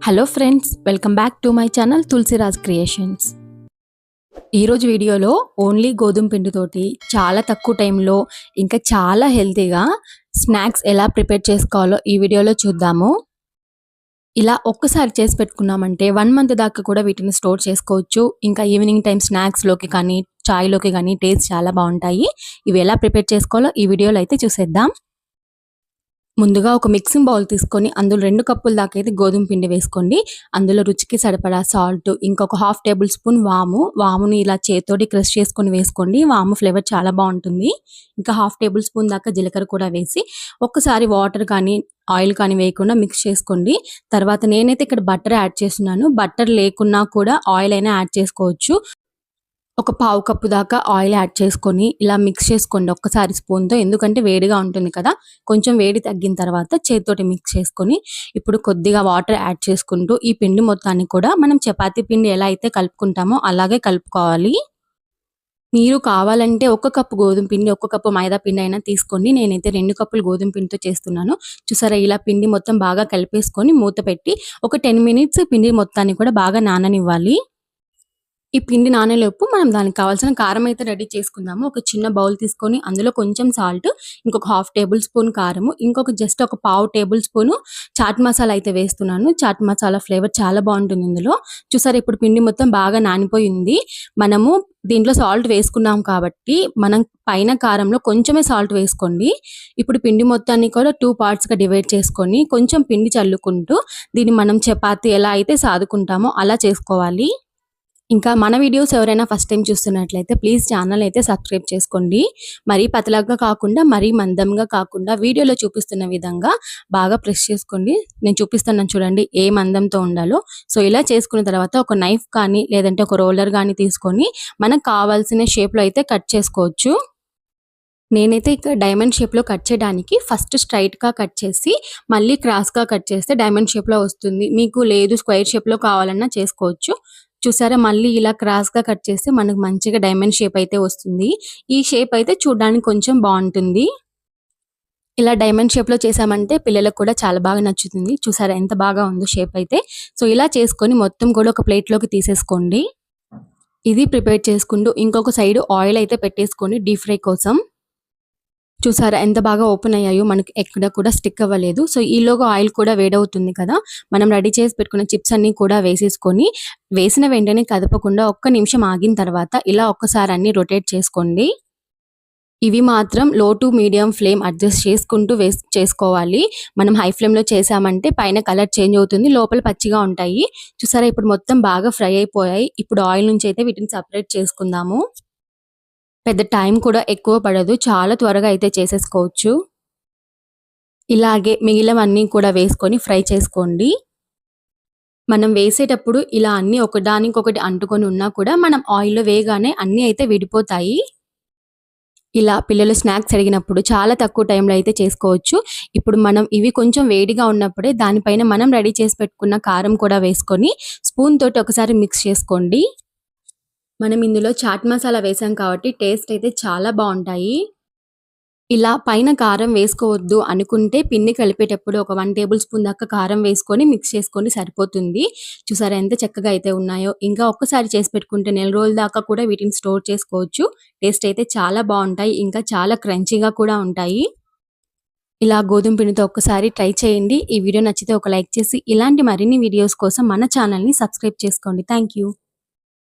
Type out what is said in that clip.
Hello friends welcome back to my channel Tulasiraj creations ఈరోజు వీడియోలో only గోధుమ పిండితోటి చాలా తక్కువ టైంలో ఇంకా చాలా హెల్తీగా స్నాక్స్ ఎలా ప్రిపేర్ చేసుకోవాలో ఈ వీడియోలో చూద్దాము. ఇలా ఒక్కసారి చేసి పెట్టుకున్నామంటే వన్ మంత్ దాకా కూడా వీటిని స్టోర్ చేసుకోవచ్చు. ఇంకా ఈవినింగ్ టైం స్నాక్స్లోకి కానీ చాయ్లోకి కానీ టేస్ట్ చాలా బాగుంటాయి. ఇవి ఎలా ప్రిపేర్ చేసుకోవాలో ఈ వీడియోలో అయితే చూసేద్దాం. ముందుగా ఒక మిక్సింగ్ బౌల్ తీసుకొని అందులో రెండు కప్పుల దాకా అయితే గోధుమ పిండి వేసుకోండి. అందులో రుచికి సరిపడా సాల్ట్ ఇంకొక హాఫ్ టేబుల్ స్పూన్ వాము. వాముని ఇలా చేతోటి క్రష్ చేసుకొని వేసుకోండి. వాము ఫ్లేవర్ చాలా బాగుంటుంది. ఇంకా హాఫ్ టేబుల్ స్పూన్ దాకా జీలకర్ర కూడా వేసి ఒక్కసారి వాటర్ కానీ ఆయిల్ కానీ వేయకుండా మిక్స్ చేసుకోండి. తర్వాత నేనైతే ఇక్కడ బట్టర్ యాడ్ చేస్తున్నాను. బట్టర్ లేకున్నా కూడా ఆయిల్ అయినా యాడ్ చేసుకోవచ్చు. ఒక పావు కప్పు దాకా ఆయిల్ యాడ్ చేసుకొని ఇలా మిక్స్ చేసుకోండి ఒక్కసారి స్పూన్తో. ఎందుకంటే వేడిగా ఉంటుంది కదా. కొంచెం వేడి తగ్గిన తర్వాత చేతితోటి మిక్స్ చేసుకొని ఇప్పుడు కొద్దిగా వాటర్ యాడ్ చేసుకుంటూ ఈ పిండి మొత్తాన్ని కూడా మనం చపాతీ పిండి ఎలా అయితే కలుపుకుంటామో అలాగే కలుపుకోవాలి. మీరు కావాలంటే ఒక కప్పు గోధుమ పిండి ఒక కప్పు మైదా పిండి అయినా తీసుకోండి. నేనైతే రెండు కప్పులు గోధుమ పిండితో చేస్తున్నాను. చూసారా ఇలా పిండి మొత్తం బాగా కలిపేసుకొని మూత పెట్టి ఒక టెన్ మినిట్స్ పిండి మొత్తాన్ని కూడా బాగా నాననివ్వాలి. ఈ పిండి నానేలోపు మనం దానికి కావాల్సిన కారం అయితే రెడీ చేసుకుందాము. ఒక చిన్న బౌల్ తీసుకొని అందులో కొంచెం సాల్ట్ ఇంకొక హాఫ్ టేబుల్ స్పూన్ కారము ఇంకొక జస్ట్ ఒక పావు టేబుల్ స్పూన్ చాట్ మసాలా అయితే వేస్తున్నాను. చాట్ మసాలా ఫ్లేవర్ చాలా బాగుంటుంది ఇందులో. చూసారు ఇప్పుడు పిండి మొత్తం బాగా నానిపోయింది. మనము దీంట్లో సాల్ట్ వేసుకున్నాం కాబట్టి మనం పైన కారంలో కొంచెమే సాల్ట్ వేసుకోండి. ఇప్పుడు పిండి మొత్తాన్ని కూడా టూ పార్ట్స్గా డివైడ్ చేసుకొని కొంచెం పిండి చల్లుకుంటూ దీన్ని మనం చపాతి ఎలా అయితే సాదుకుంటామో అలా చేసుకోవాలి. ఇంకా మన వీడియోస్ ఎవరైనా ఫస్ట్ టైం చూస్తున్నట్లయితే ప్లీజ్ ఛానల్ అయితే సబ్స్క్రైబ్ చేసుకోండి. మరీ పతలాగా కాకుండా మరీ మందంగా కాకుండా వీడియోలో చూపిస్తున్న విధంగా బాగా ప్రెస్ చేసుకోండి. నేను చూపిస్తున్నాను చూడండి ఏ మందంతో ఉండాలో. సో ఇలా చేసుకున్న తర్వాత ఒక నైఫ్ కానీ లేదంటే ఒక రోలర్ కానీ తీసుకొని మనకు కావాల్సిన షేప్లో అయితే కట్ చేసుకోవచ్చు. నేనైతే ఇక్కడ డైమండ్ షేప్లో కట్ చేయడానికి ఫస్ట్ స్ట్రైట్గా కట్ చేసి మళ్ళీ క్రాస్గా కట్ చేస్తే డైమండ్ షేప్లో వస్తుంది. మీకు లేదు స్క్వేర్ షేప్లో కావాలన్నా చేసుకోవచ్చు. చూసారా? మళ్ళీ ఇలా క్రాస్గా కట్ చేస్తే మనకు మంచిగా డైమండ్ షేప్ అయితే వస్తుంది. ఈ షేప్ అయితే చూడడానికి కొంచెం బాగుంటుంది. ఇలా డైమండ్ షేప్లో చేసామంటే పిల్లలకు కూడా చాలా బాగా నచ్చుతుంది. చూసారా? ఎంత బాగా ఉందో షేప్ అయితే. సో ఇలా చేసుకొని మొత్తం కూడా ఒక ప్లేట్లోకి తీసేసుకోండి. ఇది ప్రిపేర్ చేసుకుంటూ ఇంకొక సైడ్ ఆయిల్ అయితే పెట్టేసుకోండి డీప్ ఫ్రై కోసం. చూసారా ఎంత బాగా ఓపెన్ అయ్యాయో మనకి ఎక్కడ కూడా స్టిక్ అవ్వలేదు. సో ఈలోగా ఆయిల్ కూడా వేడవుతుంది కదా. మనం రెడీ చేసి పెట్టుకున్న చిప్స్ అన్ని కూడా వేసేసుకొని వేసిన వెంటనే కదపకుండా ఒక్క నిమిషం ఆగిన తర్వాత ఇలా ఒక్కసారి అన్ని రొటేట్ చేసుకోండి. ఇవి మాత్రం లో టు మీడియం ఫ్లేమ్ అడ్జస్ట్ చేసుకుంటూ వేస్ చేసుకోవాలి. మనం హై ఫ్లేమ్లో చేసామంటే పైన కలర్ చేంజ్ అవుతుంది లోపల పచ్చిగా ఉంటాయి. చూసారా ఇప్పుడు మొత్తం బాగా ఫ్రై అయిపోయాయి. ఇప్పుడు ఆయిల్ నుంచి అయితే వీటిని సపరేట్ చేసుకుందాము. పెద్ద టైం కూడా ఎక్కువ పడదు. చాలా త్వరగా అయితే చేసేసుకోవచ్చు. ఇలాగే మిగిలినవన్నీ కూడా వేసుకొని ఫ్రై చేసుకోండి. మనం వేసేటప్పుడు ఇలా అన్నీ ఒకదానికొకటి అంటుకొని ఉన్నా కూడా మనం ఆయిల్లో వేయగానే అన్నీ అయితే విడిపోతాయి. ఇలా పిల్లలు స్నాక్స్ అడిగినప్పుడు చాలా తక్కువ టైంలో అయితే చేసుకోవచ్చు. ఇప్పుడు మనం ఇవి కొంచెం వేడిగా ఉన్నప్పుడే దానిపైన మనం రెడీ చేసి పెట్టుకున్న కారం కూడా వేసుకొని స్పూన్ తోటి ఒకసారి మిక్స్ చేసుకోండి. మనం ఇందులో చాట్ మసాలా వేసాం కాబట్టి టేస్ట్ అయితే చాలా బాగుంటాయి. ఇలా పైన కారం వేసుకోవద్దు అనుకుంటే పిండి కలిపేటప్పుడు ఒక వన్ టేబుల్ స్పూన్ దాకా కారం వేసుకొని మిక్స్ చేసుకొని సరిపోతుంది. చూసారా ఎంత చక్కగా అయితే ఉన్నాయో. ఇంకా ఒక్కసారి చేసి పెట్టుకుంటే నెల రోజుల దాకా కూడా వీటిని స్టోర్ చేసుకోవచ్చు. టేస్ట్ అయితే చాలా బాగుంటాయి. ఇంకా చాలా క్రంచీగా కూడా ఉంటాయి. ఇలా గోధుమ పిండితో ఒక్కసారి ట్రై చేయండి. ఈ వీడియో నచ్చితే ఒక లైక్ చేసి ఇలాంటి మరిన్ని వీడియోస్ కోసం మన ఛానల్ని సబ్స్క్రైబ్ చేసుకోండి. Thank you